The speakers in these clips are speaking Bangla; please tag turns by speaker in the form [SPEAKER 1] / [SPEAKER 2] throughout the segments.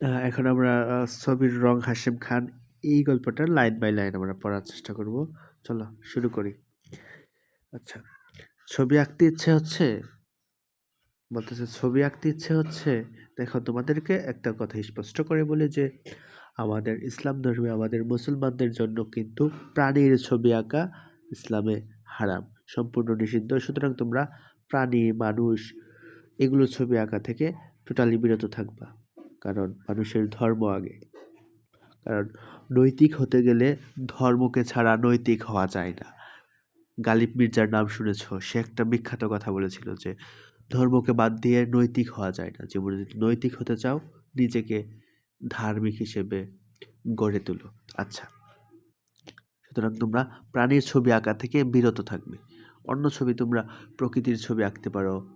[SPEAKER 1] এখন আমরা ছবির রং হাসিম খান, এই গল্পটা লাইন বাই লাইন আমরা পড়ার চেষ্টা করব। চলো, শুরু করি। আচ্ছা ছবি আঁকতে ইচ্ছে হচ্ছে? বলতেছে, ছবি আঁকতে ইচ্ছে হচ্ছে? দেখো, তোমাদেরকে একটা কথা স্পষ্ট করে বলে যে, আমাদের ইসলাম ধর্মে আমাদের মুসলমানদের জন্য কিন্তু প্রাণীর ছবি আঁকা ইসলামে হারাম, সম্পূর্ণ নিষিদ্ধ। সুতরাং তোমরা প্রাণী, মানুষ এগুলো ছবি আঁকা থেকে টোটালি বিরত থাকবা। কারণ মানুষের ধর্ম আগে। কারণ নৈতিক হতে গেলে ধর্মকে ছাড়া নৈতিক হওয়া যায় না। গালিব মির্জার নাম শুনেছ? সে একটা বিখ্যাত কথা বলেছিল যে, ধর্মকে বাদ দিয়ে নৈতিক হওয়া যায় না। জীবনে যদি নৈতিক হতে চাও, নিজেকে ধার্মিক হিসেবে গড়ে তোলো। আচ্ছা। সুতরাং তোমরা প্রাণীর ছবি আঁকা থেকে বিরত থাকবে। অন্য ছবি তোমরা প্রকৃতির ছবি আঁকতে পারো,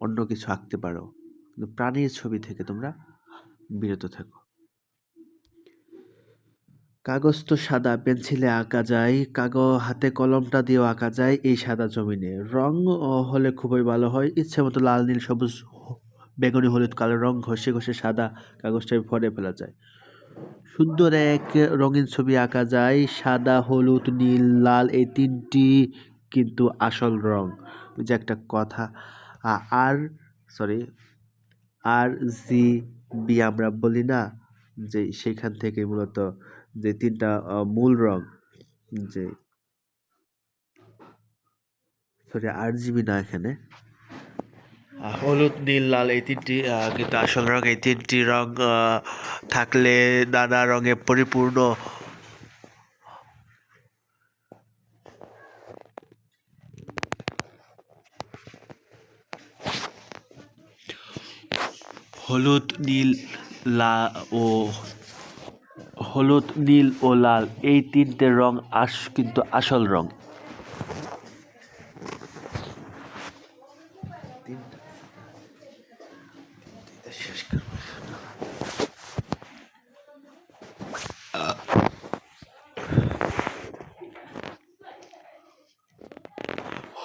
[SPEAKER 1] অন্য কিছু আঁকতে পারো। কিন্তু প্রাণীর ছবি থেকে তোমরা বিরত থাকো। কাগজ তো সাদা, পেন্সিলে আঁকা যায় কাগজ হাতে কলমটা দিয়েও আঁকা যায় এই সাদা জমিনে। রং হলে খুবই ভালো হয়। ইচ্ছে মতো লাল, নীল, সবুজ, বেগুনি, হলুদ, কালো রং ঘষে ঘষে সাদা কাগজটায় ভরে ফেলা যায়। সুন্দর এক রঙিন ছবি আঁকা যায়। সাদা, হলুদ, নীল, লাল এই তিনটি কিন্তু আসল রং যে একটা কথা আর সরি আর, জি আমরা বলি না, যে সেখান থেকে মূলত যে তিনটা মূল রং, যে সরি আর জিবি না এখানে। হলুদ, নীল, লাল এই তিনটি কিন্তু আসল রং, এই তিনটি রং থাকলে নানা রঙে পরিপূর্ণ হলুদ, নীল, লা ও হলুদ, নীল ও লাল। এই তিনটে রং আস কিন্তু আসল রং।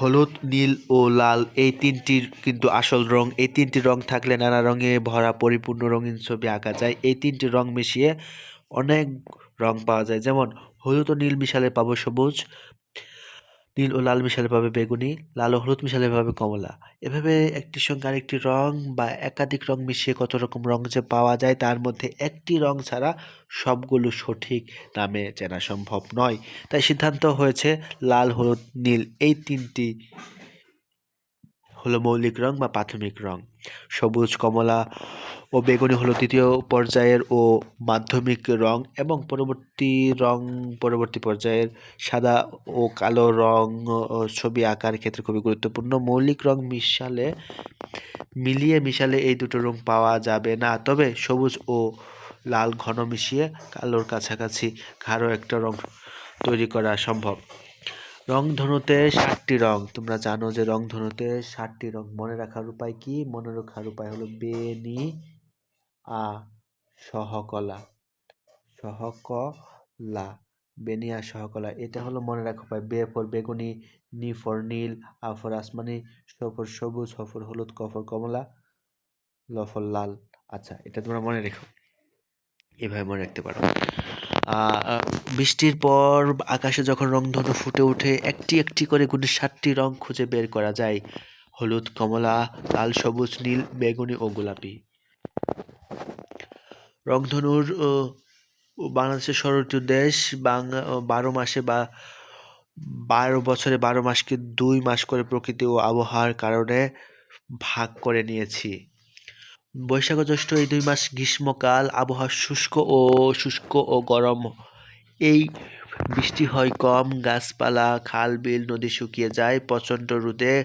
[SPEAKER 1] হলুদ, নীল ও লাল, এই তিনটির কিন্তু আসল রং, এই তিনটি রং থাকলে নানা রঙে ভরা পরিপূর্ণ রঙিন ছবি আঁকা যায়। এই তিনটি রং মিশিয়ে অনেক রং পাওয়া যায়। যেমন, হলুদ ও নীল মিশালে পাবো সবুজ নীল ও লাল মিশালে পাবে বেগুনি, লাল ও হলুদ মিশালে পাবে কমলা। এভাবে একটির সঙ্গে আরেকটি রং বা একাধিক রং মিশিয়ে কত রকম রং যে পাওয়া যায় তার মধ্যে একটি রং ছাড়া সবগুলো সঠিক দামে চেনা সম্ভব নয়। তাই সিদ্ধান্ত হয়েছে লাল, হলুদ, নীল এই তিনটি হলো মৌলিক রং বা প্রাথমিক রং। সবুজ কমলা ও বেগুনি হলো তৃতীয় পর্যায়ের ও মাধ্যমিক রং এবং পরবর্তী রং, পরবর্তী পর্যায়ের সাদা ও কালো রং ছবি আঁকার ক্ষেত্রে খুবই গুরুত্বপূর্ণ। মৌলিক রং মিশালে, মিলিয়ে মিশালে এই দুটো রং পাওয়া যাবে না। তবে সবুজ ও লাল ঘন মিশিয়ে কালোর কাছাকাছি গাঢ় একটা রং তৈরি করা সম্ভব। রংধনুতে ষাটটি রং। তোমরা জানো যে রংধনুতে ষাটটি রং। মনে রাখার উপায় কি? মনে রাখার উপায় হলো বেনি আ সহকলা। সহকলা। বেনিয়া সহকলা। এটা হলো মনে রাখা উপায়। বে ফর বেগুনি, নি ফর নীল, আ ফর আসমানি, স ফর সবুজ, হ ফর হলুদ, ক ফর কমলা, ল ফর লাল। আচ্ছা এটা তোমরা মনে রেখো। এভাবে মনে রাখতে পারো। বৃষ্টির পর আকাশে যখন রংধনু ফুটে ওঠে, একটি একটি করে গুণে সাতটি রং খুঁজে বের করা যায়। হলুদ, কমলা, লাল, সবুজ, নীল, বেগুনি ও গোলাপি। রংধনুর বাংলাদেশের ষোলোটি দেশ, বাংলা বারো মাসে বা বারো বছরে বারো মাসকে দুই মাস করে প্রকৃতি ও আবহাওয়ার কারণে ভাগ করে নিয়েছি। বৈশাখ জ্যৈষ্ঠ এই দুই মাস গ্রীষ্মকাল, আবহাওয়া শুষ্ক ও শুষ্ক ও গরম। এই বৃষ্টি হয় কম, গাছপালা, খাল, বিল, নদী শুকিয়ে যায়, প্রচণ্ড রোদে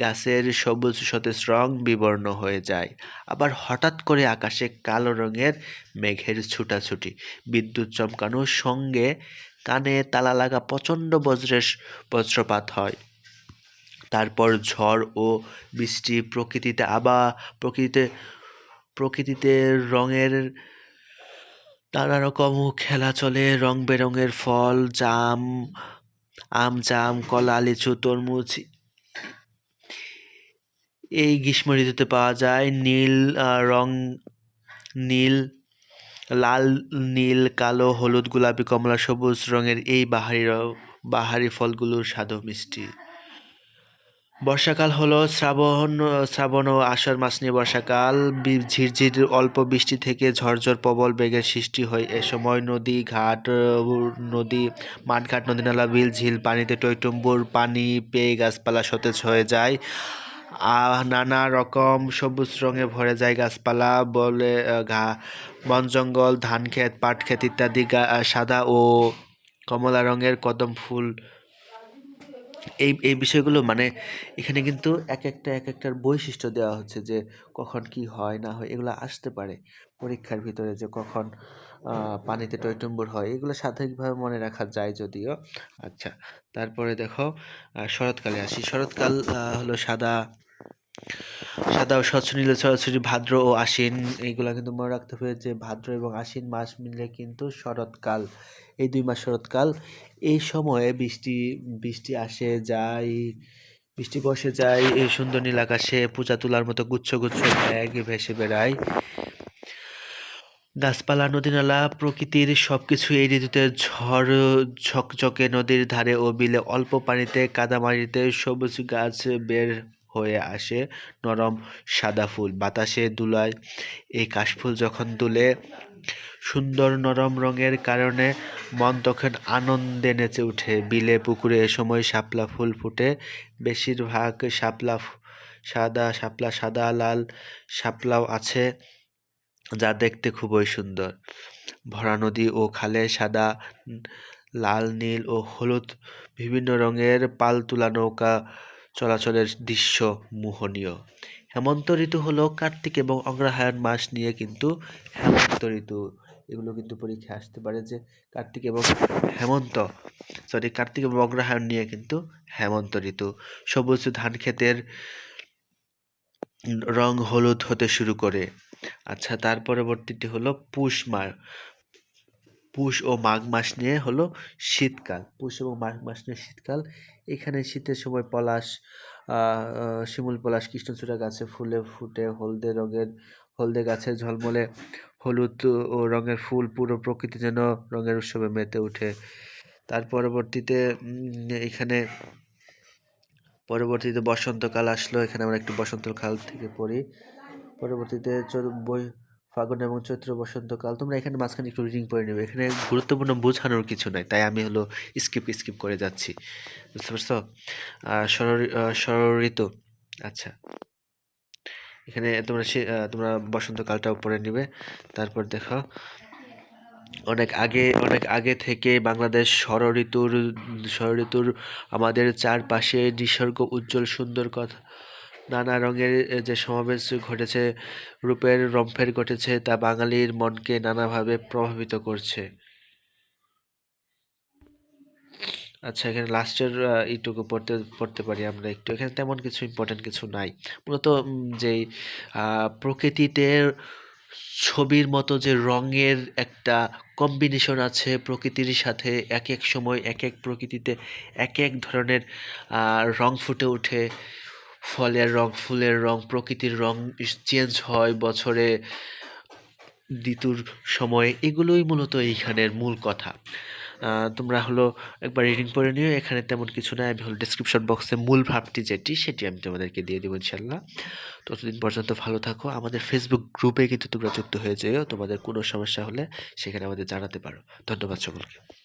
[SPEAKER 1] গাছের সবুজ, সতেজ রং বিবর্ণ হয়ে যায়। আবার হঠাৎ করে আকাশে কালো রঙের মেঘের ছুটাছুটি। বিদ্যুৎ চমকানোর সঙ্গে কানে তালা লাগা প্রচণ্ড বজ্রের বজ্রপাত হয়। তারপর ঝড় ও বৃষ্টি প্রকৃতিতে আবার প্রকৃতিতে প্রকৃতিতে রঙের নানা রকম খেলা চলে, রং বেরঙের ফল, জাম, আম, জাম, কলা, লিচু, তরমুজ। এই গ্রীষ্ম ঋতুতে পাওয়া যায় নীল রং নীল, লাল, নীল, কালো, হলুদ, গোলাপি, কমলা, সবুজ রঙের এই বাহারি বাহারি ফলগুলোর স্বাদও মিষ্টি। বর্ষাকাল হলো শ্রাবণ শ্রাবণ ও আষাঢ় মাস নিয়ে বর্ষাকাল। ঝিরঝির অল্প বৃষ্টি থেকে ঝরঝর প্রবল বেগের সৃষ্টি হয়। এ সময় নদী, ঘাট, নদী, মাঠঘাট নদী নালা বিল ঝিল পানিতে টইটুম্বুর পানি পেয়ে গাছপালা সতেজ হয়ে যায়। নানা রকম সবুজ রঙে ভরে যায় গাছপালা, বলে ঘা, বন জঙ্গল, ধান ক্ষেত, পাট ক্ষেত ইত্যাদি সাদা ও কমলা রঙের কদম ফুল এই এই বিষয়গুলো মানে এখানে কিন্তু এক একটা এক একটার বৈশিষ্ট্য দেওয়া হচ্ছে যে কখন কি হয়, না হয় এগুলো আসতে পারে। পরীক্ষার ভিতরে যে কখন পানিতে টইটুম্বুর হয়, এগুলো স্বাভাবিকভাবে মনে রাখা যায় যদিও। আচ্ছা তারপরে দেখো শরৎকালে আসি। শরৎকাল হলো সাদা সাদা ও স্বচ্ছ, নীল সরাসরি ভাদ্র ও আশ্বিন এইগুলা কিন্তু মনে রাখতে হবে যে ভাদ্র এবং আশ্বিন মাস মিলে কিন্তু শরৎকাল, এই দুই মাস শরৎকাল। এই সময়ে বৃষ্টি বৃষ্টি আসে, যায়, বৃষ্টি বসে, যায়, এই সুন্দর নীল আকাশে পূজা তোলার মতো গুচ্ছ গুচ্ছ ব্যাগ ভেসে বেড়ায়। গাছপালা নদী নালা প্রকৃতির সবকিছু এই ঋতুতে ঝড়, ঝকঝকে নদীর ধারে ও বিলে অল্প পানিতে, কাদামাটিতে সবুজ গাছ বের হয়ে আসে নরম সাদা ফুল। বাতাসে দুলায়। এই কাশফুল যখন দুলে, সুন্দর নরম রঙের কারণে মন তখন আনন্দে নেচে ওঠে বিলে পুকুরে এ সময় শাপলা ফুল ফুটে। বেশিরভাগ শাপলা সাদা শাপলা সাদা, লাল শাপলাও আছে যা দেখতে খুবই সুন্দর। ভরা নদী ও খালে সাদা লাল, নীল ও হলুদ বিভিন্ন রঙের পালতোলা নৌকা চলাচলের দৃশ্য মোহনীয়। হেমন্ত ঋতু হলো কার্তিক এবং অগ্রহায়ণ মাস নিয়ে কিন্তু হেমন্ত ঋতু। এগুলো কিন্তু পরীক্ষায় আসতে পারে যে কার্তিক এবং হেমন্ত সরি কার্তিক এবং অগ্রহায়ণ নিয়ে কিন্তু হেমন্ত ঋতু। সবুজ ধান ক্ষেতের রং হলুদ হতে শুরু করে। আচ্ছা তার পরবর্তীটি হলো পুষ পুষ ও মাঘ মাস নিয়ে হলো শীতকাল। পুষ এবং মাঘ মাস নিয়ে শীতকাল। এখানে শীতের সময় পলাশ শিমুল পলাশ, কৃষ্ণচূড়া গাছে ফুলে ফুটে হলদে রঙের, হলদে গাছে ঝলমলে হলুদ ও রঙের ফুল পুরো প্রকৃতি যেন রঙের উৎসবে মেতে ওঠে। তার পরবর্তীতে এখানে পরবর্তীতে বসন্তকাল আসলো। এখানে আমরা একটু বসন্তকাল থেকে পড়ি। পরবর্তীতে বই ফাগুন এবং চৈত্র বসন্তকাল, তোমরা এখানে মাঝখানে একটু রিডিং পড়ে নেবে। এখানে গুরুত্বপূর্ণ বোঝানোর কিছু নাই, তাই আমি হলো স্কিপ স্কিপ করে যাচ্ছি। বুঝতে পারছ? ঋতু আচ্ছা। এখানে তোমরা তোমরা বসন্তকালটাও পড়ে নিবে। তারপর দেখো, অনেক আগে অনেক আগে থেকে বাংলাদেশ ষড় ঋতুর ষড় ঋতুর আমাদের চারপাশে নিসর্গ, উজ্জ্বল, সুন্দর কথা নানা রঙের যে সমাবেশ ঘটেছে, রূপের রম্ফের ঘটেছে, তা বাঙালির মনকে নানাভাবে প্রভাবিত করছে। আচ্ছা এখানে লাস্টের এইটুকু পড়তে পড়তে পারি আমরা একটু। এখানে তেমন কিছু ইম্পর্টেন্ট কিছু নাই। মূলত যেই প্রকৃতিতে ছবির মতো যে রঙের একটা কম্বিনেশন আছে, প্রকৃতির সাথে এক এক সময় এক এক প্রকৃতিতে এক এক ধরনের রং ফুটে ওঠে ফলের রং, ফুলের রং, প্রকৃতির রং চেঞ্জ হয় বছরে ঋতুর সময়। এগুলোই মূলত এইখানের মূল কথা। তোমরা হলো একবার রিডিং পড়ে নিও। এখানে তেমন কিছু না। আমি হলো ডিসক্রিপশন বক্সে মূল ভাবটি যেটি, সেটি আমি তোমাদেরকে দিয়ে দেবো ইনশাল্লাহ ততদিন পর্যন্ত ভালো থাকো। আমাদের ফেসবুক গ্রুপে কিন্তু তোমরা যুক্ত হয়ে যেও। তোমাদের কোনো সমস্যা হলে সেখানে আমাদের জানাতে পারো। ধন্যবাদ সকলকে।